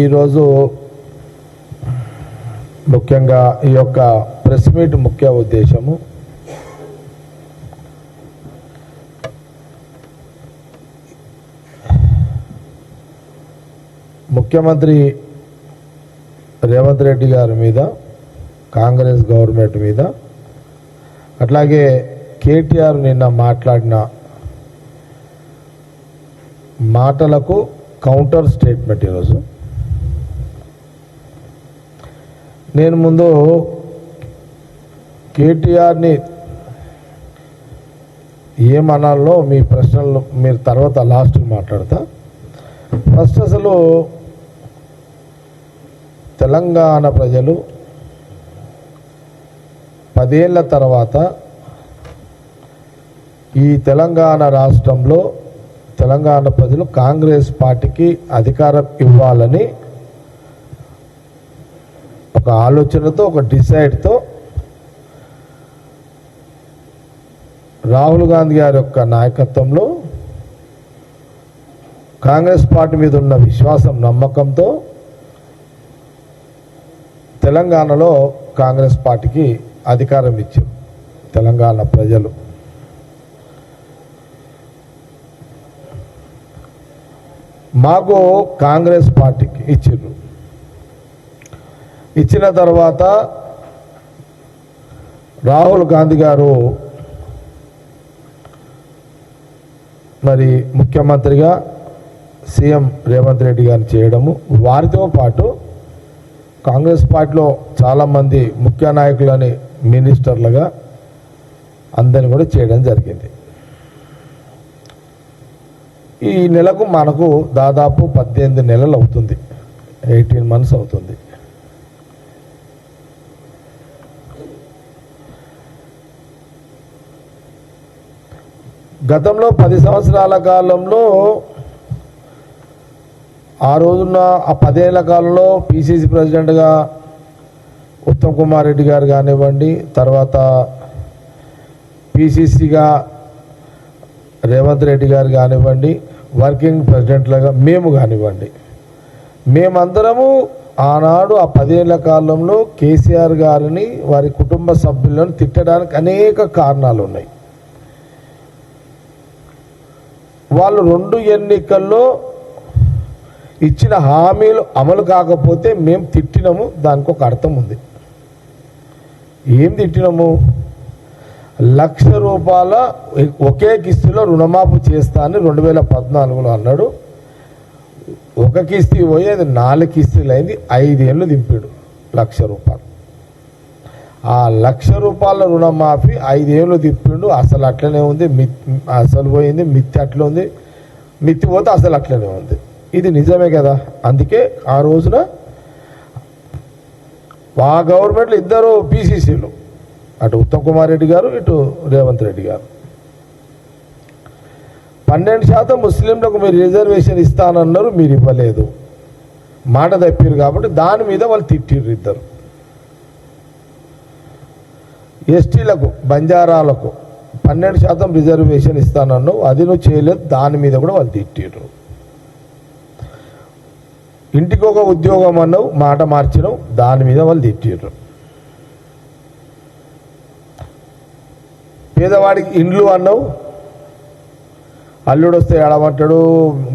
ఈరోజు ముఖ్యంగా ఈ యొక్క ప్రెస్ మీట్ ముఖ్య ఉద్దేశము. ముఖ్యమంత్రి రేవంత్ రెడ్డి గారి మీద కాంగ్రెస్ గవర్నమెంట్ మీద అట్లాగే కేటీఆర్ నిన్న మాట్లాడిన మాటలకు కౌంటర్ స్టేట్మెంట్ ఈరోజు. నేను ముందు కేటీఆర్ని ఏమనాలో మీ ప్రశ్నలు మీరు తర్వాత లాస్ట్కి మాట్లాడతా. ఫస్ట్ అసలు తెలంగాణ ప్రజలు పదేళ్ళ తర్వాత ఈ తెలంగాణ రాష్ట్రంలో తెలంగాణ ప్రజలు కాంగ్రెస్ పార్టీకి అధికారం ఇవ్వాలని ఒక ఆలోచనతో ఒక డిసైడ్తో రాహుల్ గాంధీ గారి యొక్క నాయకత్వంలో కాంగ్రెస్ పార్టీ మీద ఉన్న విశ్వాసం నమ్మకంతో తెలంగాణలో కాంగ్రెస్ పార్టీకి అధికారం ఇచ్చారు. తెలంగాణ ప్రజలు. మాకు కాంగ్రెస్ పార్టీకి ఇచ్చారు ఇచ్చిన తర్వాత రాహుల్ గాంధీ గారు మరి ముఖ్యమంత్రిగా సీఎం రేవంత్ రెడ్డి గారిని చేయడము వారితో పాటు కాంగ్రెస్ పార్టీలో చాలామంది ముఖ్య నాయకులని మినిస్టర్లుగా అందరిని కూడా చేయడం జరిగింది. ఈ నెలకు మనకు దాదాపు పద్దెనిమిది నెలలు అవుతుంది. ఎయిటీన్ మంత్స్ అవుతుంది. గతంలో పది సంవత్సరాల కాలంలో ఆ రోజున్న ఆ పదేళ్ళ కాలంలో పిసిసి ప్రెసిడెంట్గా ఉత్తమ్ కుమార్ రెడ్డి గారు కానివ్వండి తర్వాత పిసిసిగా రేవంత్ రెడ్డి గారు కానివ్వండి వర్కింగ్ ప్రెసిడెంట్లుగా మేము కానివ్వండి. మేమందరము ఆనాడు ఆ పదేళ్ళ కాలంలో కేసీఆర్ గారిని వారి కుటుంబ సభ్యులను తిట్టడానికి అనేక కారణాలు ఉన్నాయి. వాళ్ళు రెండు ఎన్నికల్లో ఇచ్చిన హామీలు అమలు కాకపోతే మేము తిట్టినాము దానికి ఒక అర్థం ఉంది. ఏం తిట్టినాము? లక్ష రూపాయల ఒకే కిస్తులో రుణమాఫీ చేస్తా అని రెండు వేల పద్నాలుగులో అన్నాడు. ఒక కిస్తీ పోయి అది నాలుగు కిస్తీలు అయింది ఐదేళ్ళు దింపాడు లక్ష రూపాయలు. ఆ లక్ష రూపాయల రుణమాఫీ ఐదేళ్ళు తిప్పిండు అసలు అట్లనే ఉంది మిత్ అసలు పోయింది మిత్తి అట్లా ఉంది మిత్తి పోతే అసలు అట్లనే ఉంది. ఇది నిజమే కదా? అందుకే ఆ రోజున ఆ గవర్నమెంట్లో ఇద్దరు పీసీసీలు అటు ఉత్తమ్ కుమార్ రెడ్డి గారు ఇటు రేవంత్ రెడ్డి గారు. పన్నెండు శాతం ముస్లింలకు మీరు రిజర్వేషన్ ఇస్తానన్నారు మీరు ఇవ్వలేదు. మాట తప్పారు కాబట్టి దాని మీద వాళ్ళు తిట్టిర్రు ఇద్దరు. ఎస్టీలకు బంజారాలకు పన్నెండు శాతం రిజర్వేషన్ ఇస్తానన్నావు అది నువ్వు చేయలేదు దాని మీద కూడా వాళ్ళు తిట్టిర్రు. ఇంటికి ఒక ఉద్యోగం అన్నావు మాట మార్చినావు దాని మీద వాళ్ళు తిట్టిర్రు. పేదవాడికి ఇండ్లు అన్నావు అల్లుడు వస్తే ఏడమంటాడు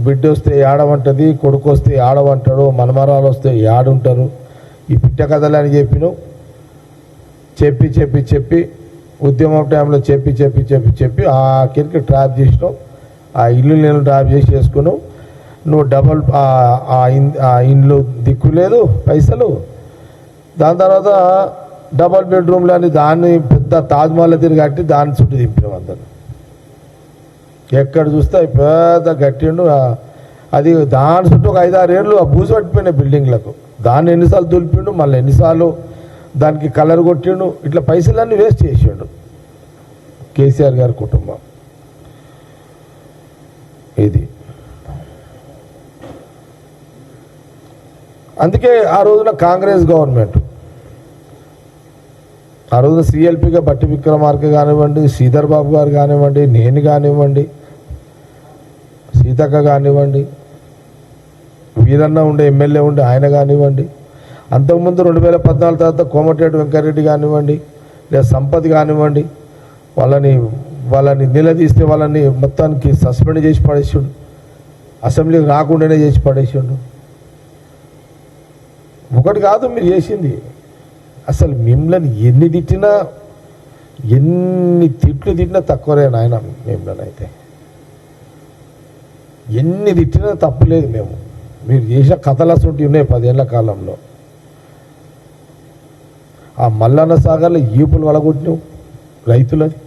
బిడ్డ వస్తే ఏడమంటది కొడుకు వస్తే ఏడమంటాడు మనమరాలు వస్తే ఏడుంటారు. ఈ పిట్ట కథలు అని చెప్పినావు. చెప్పి చెప్పి చెప్పి ఉద్యమం టైంలో చెప్పి చెప్పి చెప్పి చెప్పి ఆ కిరికి ట్రాప్ చేసినావు. ఆ ఇల్లు నేను ట్రాప్ చేసి చేసుకున్నావు. నువ్వు డబల్ ఆ- ఇండ్లు దిక్కు లేదు పైసలు. దాని తర్వాత డబల్ బెడ్రూమ్లు అని దాన్ని పెద్ద తాజ్మహల్ తిరిగి కట్టి దాని చుట్టూ దింపినాం అందరు ఎక్కడ చూస్తే పెద్ద గట్టిండు అది దాని చుట్టూ ఒక ఐదారు ఏళ్ళు ఆ బూజు పట్టిపోయినాయి బిల్డింగ్లకు. దాన్ని ఎన్నిసార్లు దులిపిండు మళ్ళీ ఎన్నిసార్లు దానికి కలర్ కొట్టిండు ఇట్లా పైసలన్నీ వేస్ట్ చేసిండు కేసీఆర్ గారి కుటుంబం. ఇది. అందుకే ఆ రోజున కాంగ్రెస్ గవర్నమెంట్ ఆ రోజున సిఎల్పిగా బట్టి విక్రమార్క కానివ్వండి శ్రీధర్ బాబు గారు కానివ్వండి నేను కానివ్వండి సీతక్క కానివ్వండి వీరన్న ఉండే ఎమ్మెల్యే ఉండే ఆయన కానివ్వండి అంతకుముందు రెండు వేల పద్నాలుగు తర్వాత కోమటిరెడ్డి వెంకరెడ్డి కానివ్వండి లేదా సంపత్ కానివ్వండి వాళ్ళని వాళ్ళని నిలదీస్తే వాళ్ళని మొత్తానికి సస్పెండ్ చేసి పడేసిండు. అసెంబ్లీకి రాకుండానే చేసి పడేసిండు. ఒకటి కాదు మీరు చేసింది. అసలు మిమ్మల్ని ఎన్ని తిట్టినా ఎన్ని తిట్లు తిట్టినా తక్కువరే నాయన మిమ్మల్ని అయితే ఎన్ని తిట్టినా తప్పులేదు మేము. మీరు చేసిన కథలు అసలు ఉన్నాయి పదేళ్ళ కాలంలో. ఆ మల్లన్న సాగర్లో ఈపులు వలగొట్టినావు రైతులని.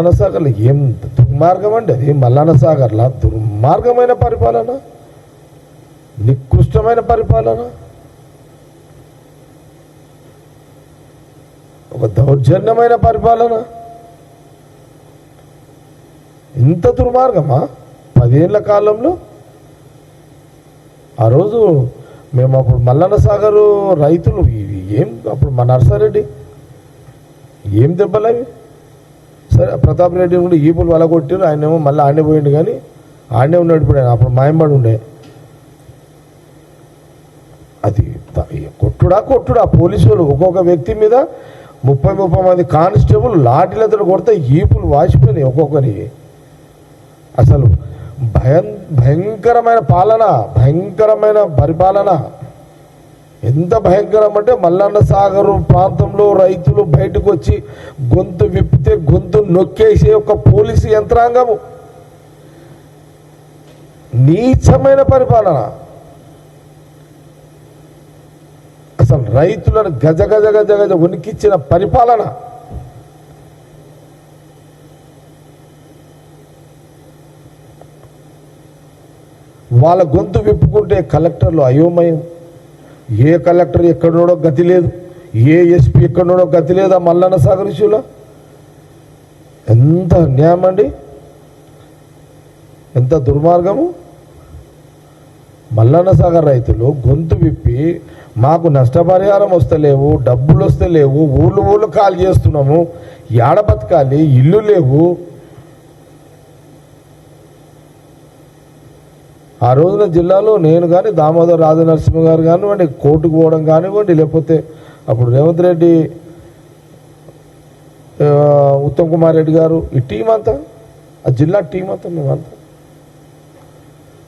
మల్లన్న సాగర్లో ఏం దుర్మార్గం అండి అది? మల్లన్న సాగర్లో దుర్మార్గమైన పరిపాలన? నికృష్టమైన పరిపాలన? ఒక దౌర్జన్యమైన పరిపాలన? ఇంత దుర్మార్గమా? పదేళ్ళ కాలంలో? ఆ రోజు మేము అప్పుడు మల్లన్న సాగరు రైతులు ఇవి ఏం అప్పుడు మా నర్సారెడ్డి ఏం దెబ్బలవి? సరే ప్రతాప్ రెడ్డి కూడా ఈపులు వలగొట్టారు ఆయన ఏమో మళ్ళీ ఆడనే పోయిండు కానీ ఆడనే ఉన్నాడు ఇప్పుడు ఆయన. అప్పుడు మాయంబడి ఉండే. అది కొట్టుడా కొట్టుడా పోలీసు వాళ్ళు ఒక్కొక్క వ్యక్తి మీద ముప్పై ముప్పై మంది కానిస్టేబుల్ లాఠీలతో కొడితే ఈపులు వాసిపోయినాయి ఒక్కొక్కరి అసలు భయం భయంకరమైన పాలన భయంకరమైన పరిపాలన. ఎంత భయంకరం అంటే మల్లన్న సాగర్ ప్రాంతంలో రైతులు బయటకు వచ్చి గొంతు విప్పితే గొంతు నొక్కేసే ఒక పోలీసు యంత్రాంగము. నీచమైన పరిపాలన. అసలు రైతులను గజ గజ గజ గజ ఉనికిచ్చిన పరిపాలన. వాళ్ళ గొంతు విప్పుకుంటే కలెక్టర్లు అయోమయం. ఏ కలెక్టర్ ఎక్కడున్నాడో గతి లేదు. ఏ ఎస్పీ ఎక్కడున్నాడో గతి లేదా మల్లన్న సాగర్ ఇష్యూలో. ఎంత అన్యాయం అండి. ఎంత దుర్మార్గము. మల్లన్న సాగర్ రైతులు గొంతు విప్పి మాకు నష్టపరిహారం వస్తలేవు డబ్బులు వస్తలేవు ఊళ్ళు ఊళ్ళు కాల్ చేస్తున్నాము ఏడ బతకాలి ఇల్లు లేవు ఆ రోజున జిల్లాలో నేను కానీ దామోదర్ రాజనరసింహ గారు కానివ్వండి కోర్టుకు పోవడం కానివ్వండి లేకపోతే అప్పుడు రేవంత్ రెడ్డి ఉత్తమ్ కుమార్ రెడ్డి గారు ఈ టీం అంతా ఆ జిల్లా టీం అంతా మేమంతా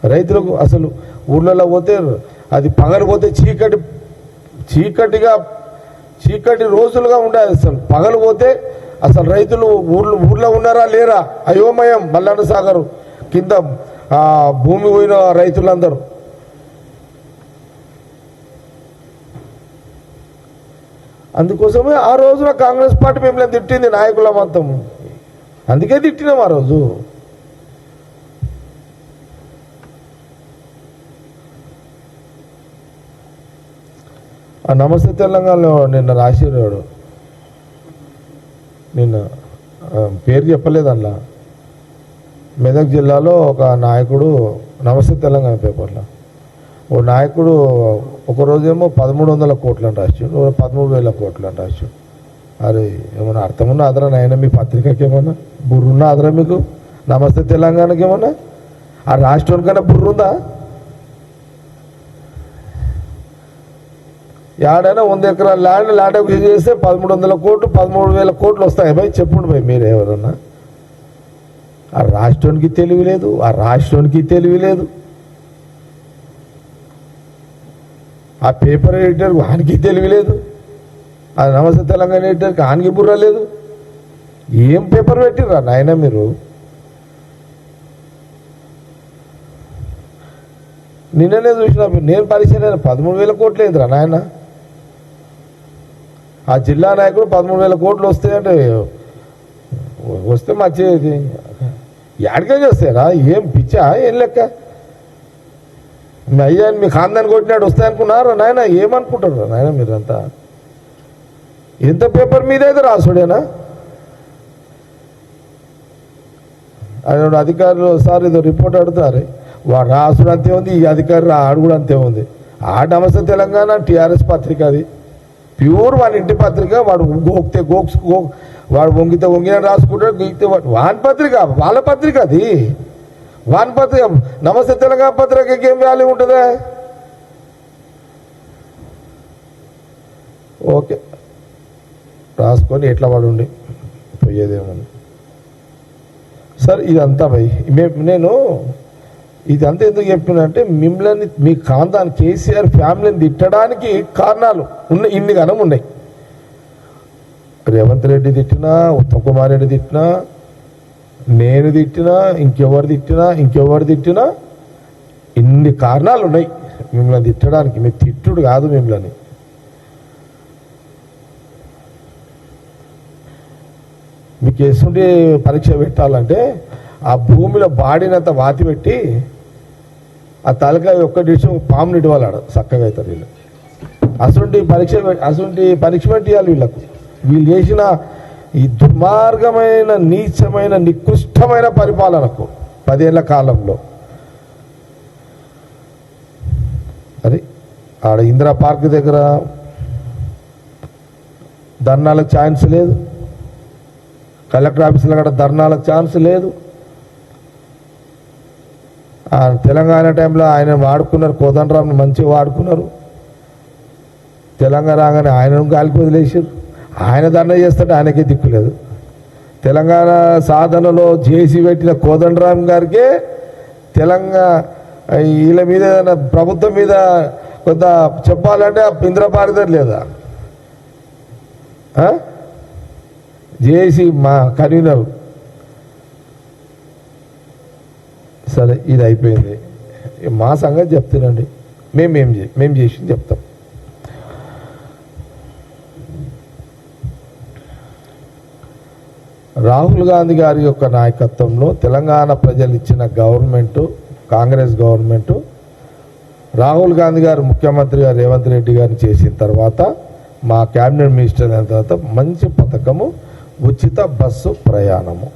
రైతులకు అసలు ఊళ్ళలో పోతే అది పగలిపోతే చీకటి చీకటిగా చీకటి రోజులుగా ఉండేది అసలు. పగలిపోతే అసలు రైతులు ఊర్లో ఊర్లో ఉన్నారా లేరా? అయోమయం మల్లన్న సాగర్. కింద భూమి పోయిన రైతులందరూ. అందుకోసమే ఆ రోజున కాంగ్రెస్ పార్టీ మిమ్మల్ని తిట్టింది నాయకుల మొత్తం అందుకే తిట్టినాం ఆ రోజు. ఆ నమస్తే తెలంగాణలో నిన్న రాసిరాడు నిన్న పేరు చెప్పలేదు అందులో మెదక్ జిల్లాలో ఒక నాయకుడు నమస్తే తెలంగాణ పేపర్లో. ఓ నాయకుడు ఒకరోజేమో పదమూడు వందల కోట్లు అని రాసాడు పదమూడు వేల కోట్లు అని రాసాడు అరే ఏమన్నా అర్థమున్న ఆదరా నాయన మీ పత్రికకి ఏమన్నా బుర్రున్న ఆదరా మీకు? నమస్తే తెలంగాణకి ఏమన్నా ఆ రాష్ట్రానికైనా బుర్రుందా? ఏడైనా వంద ఎకరాల ల్యాండ్ ల్యాండ్ చేస్తే పదమూడు వందల కోట్లు పదమూడు వేల కోట్లు వస్తాయి. భయ్ చెప్పండి భయ్ మీరు ఎవరన్నా ఆ రాష్ట్రానికి తెలివి లేదు ఆ రాష్ట్రానికి తెలివి లేదు. ఆ పేపర్ ఎడిటర్ వానికి తెలివి లేదు. ఆ నమస్తే తెలంగాణ ఎడిటర్కి ఆనికి బుర్ర లేదు. ఏం పేపర్ పెట్టిర్రా నాయన మీరు? నిన్ననే చూసిన నేను పరిశీలన పదమూడు వేల కోట్లు ఏందిరా నాయన. ఆ జిల్లా నాయకుడు పదమూడు వేల కోట్లు వస్తాయంటే వస్తే మంచిది ఎక్కడికే చేస్తారా? ఏం పిచ్చా? ఏం లెక్క? మీ అయ్యాన్ని మీ ఖాందాన్ని కొట్టినాడు వస్తాయనుకున్నారా? నాయన ఏమనుకుంటారు నాయన మీరంతా? ఎంత పేపర్ మీద అయితే రాసుడేనా? ఆయన అధికారులు సార్ ఏదో రిపోర్ట్ అడుగుతారు వాడు రాసుడు అంతే ఉంది ఈ అధికారి ఆడు కూడా అంతే ఉంది. ఆ నమస్తే తెలంగాణ టీఆర్ఎస్ పత్రిక అది. ప్యూర్ వాడి ఇంటి పత్రిక వాడు గోక్తే గోక్స్ గో వాడు వంగితే వంగిన రాసుకుంటాడు గీక్తే వాడు వాని పత్రిక వాళ్ళ పత్రిక అది. వాన్ పత్రిక నమస్తే తెలంగాణ పత్రికకి ఏం వాల్యూ ఉంటుందా? ఓకే. రాసుకొని ఎట్లా వాడుండి పోయేదేమని సార్ ఇదంతా భయ్. మేము నేను ఇదంతా ఎందుకు చెప్తున్నా మిమ్మల్ని మీ కాంతాన్ని కేసీఆర్ ఫ్యామిలీని తిట్టడానికి కారణాలు ఉన్నాయి ఇన్ని గనం ఉన్నాయి. రేవంత్ రెడ్డి తిట్టినా ఉత్తమ్ కుమార్ రెడ్డి తిట్టినా నేను తిట్టినా ఇంకెవరు తిట్టినా ఇంకెవరు తిట్టినా ఇన్ని కారణాలు ఉన్నాయి మిమ్మల్ని తిట్టడానికి. మీ తిట్టుడు కాదు మిమ్మల్ని. మీకు ఎసుంటి పరీక్ష పెట్టాలంటే ఆ భూమిలో బాడినంత వాతి పెట్టి ఆ తలకాయ ఒక్క డిషం పాము నిడవాలాడు చక్కగా అవుతారు వీళ్ళు. అటువంటి పరీక్ష పె- పరీక్ష పనిష్మెంట్ ఇవ్వాలి వీళ్ళకు. వీళ్ళు చేసిన ఈ దుర్మార్గమైన నీచమైన నికృష్టమైన పరిపాలనకు పదేళ్ళ కాలంలో. అది ఆడ ఇందిరా పార్క్ దగ్గర ధర్నాలకు ఛాన్స్ లేదు. కలెక్టర్ ఆఫీసులో కూడా ధర్నాలకు ఛాన్స్ లేదు. ఆ తెలంగాణ టైంలో ఆయన వాడుకున్నారు కోదండరామ్ని మంచిగా వాడుకున్నారు. తెలంగాణ రాగానే ఆయనను గాలికి వదిలేసారు ఆయన దండ చేస్తుంటే ఆయనకే దిక్కులేదు తెలంగాణ సాధనలో చేసి పెట్టిన కోదండరామ్ గారికే తెలంగాణ వీళ్ళ మీద ప్రభుత్వం మీద కొంత చెప్పాలంటే ఇంద్రపారిదర్ లేదా? జేసీ మా కన్వీనర్. సరే ఇది అయిపోయింది. మా సంగతి చెప్తానండి మేమేం చే మేము చేసి చెప్తాం. రాహుల్ గాంధీ గారి యొక్క నాయకత్వంలో తెలంగాణ ప్రజలు ఇచ్చిన government Congress government Rahul Gandhi గారు ముఖ్యమంత్రిగా రేవంత్ రెడ్డి గారిని చేసిన తర్వాత మా క్యాబినెట్ మినిస్టర్ అయిన తర్వాత మంచి పథకము ఉచిత బస్సు ప్రయాణము.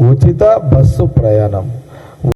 ఉచిత బస్సు ప్రయాణము